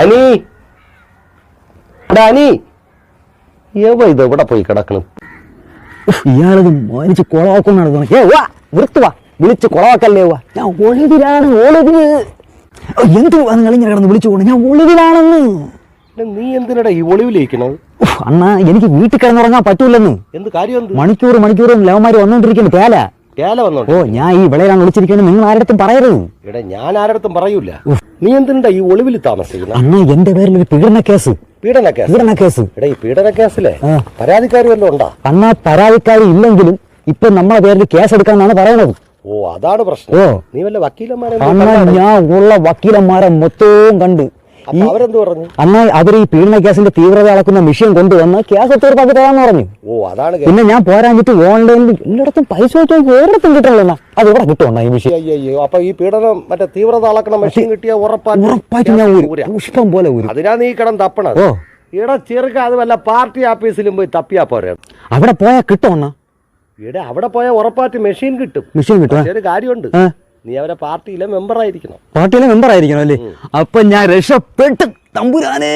അനി. അനി. എവ ഇത് എവിടെ പോയി കിടക്കണം? ഇയാളത് മാനിച്ച് കുളവാക്കൊണ്ടാണ് തോന്നുന്നത്. ഏ വാ നിർത്ത് വാ. വിളിച്ച് കുളവാക്കല്ലേ വാ. ഞാൻ ഒളിവിലാണ് ഒളിവിൽ എന്തുവാ എന്ത് നിങ്ങൾ ഇങ്ങനെ കിടന്ന് വിളിച്ചു പോകണം ഞാൻ ഒളിവിലാണെന്ന്. നീ എന്തിനടാ ഈ ഒളിവിലിരിക്കണത് ഉഫ്, അണ്ണാ എനിക്ക് വീട്ടിൽ കിടന്നുറങ്ങാൻ പറ്റൂലെന്ന് എന്ത് കാര്യം മണിക്കൂർ മണിക്കൂറും ലവന്മാര് വന്നോണ്ടിരിക്കുന്നു തേല കേല വന്നോണ്ട്. ഓ ഞാൻ ഈ വിളയിലാണ് വിളിച്ചിരിക്കുന്നത് നിങ്ങൾ ആരടുത്തും പറയരുത്. എടാ ഞാൻ ആരടുത്തും പറയൂല. നീ എന്തിനാ ഈ ഒളിവിൽ താമസിക്കുന്നത് അണ്ണാ എന്റെ പേരിൽ ഒരു പീഡന കേസ്. പീഡന കേസ്? പീഡന കേസ്. എടാ ഈ പീഡന കേസിലെ. പരാതിക്കാരി വല്ലതും ഉണ്ടാ? അണ്ണാ പരാതിക്കാരി ഇല്ലെങ്കിലും ഇപ്പൊ നമ്മളെ പേരിൽ കേസ് എടുക്കാന്നാണ് പറയണത്. ഓ അതാണ് പ്രശ്നം. നീ വല്ല വക്കീലന്മാരെ ഞാൻ ഉള്ള വക്കീലന്മാരെ മൊത്തവും കണ്ട്. അപ്പൊ അവരെന്ത് പറഞ്ഞു? അന്ന് അവർ ഈ പീഡന കേസിന്റെ തീവ്രത അളക്കുന്ന മെഷീൻ കൊണ്ടുവന്ന് കേസ് തീർപ്പാക്കി തരാന്ന് പറഞ്ഞു. ഓ അതാണ് പിന്നെ ഞാൻ പോരാഞ്ഞിട്ട് ഓൺലൈനിൽ എല്ലായിടത്തും പൈസ വെച്ചാൽ ഒരിടത്തും കിട്ടണല്ലോ അത് ഇവിടെ കിട്ടുന്ന ഈ മെഷീൻ. അയ്യോ അപ്പൊ ഈ പീഡനം മറ്റേ തീവ്രത അളക്കണ മെഷീൻ കിട്ടിയ ഉറപ്പായിട്ട് ഞാൻ ഊരും. പോലെ ഊരും. അതിനാ നീ കടം തപ്പണത്. ഇവിടെ ചെറുക്ക അത് വല്ല പാർട്ടി ഓഫീസിലും പോയി തപ്പിയാ പോരെ. അവിടെ പോയാൽ കിട്ടുമോ ഇവിടെ അവിടെ പോയാൽ ഉറപ്പായിട്ട് മെഷീൻ കിട്ടും. മെഷീൻ കിട്ടും. ചെറിയ ഒരു കാര്യമുണ്ട്? നീ അവരെ പാർട്ടിയിലെ മെമ്പർ ആയിരിക്കണം. പാർട്ടിയിലെ മെമ്പർ ആയിരിക്കണം അല്ലേ? അപ്പൊ ഞാൻ രക്ഷപ്പെട്ട് തമ്പുരാനേ.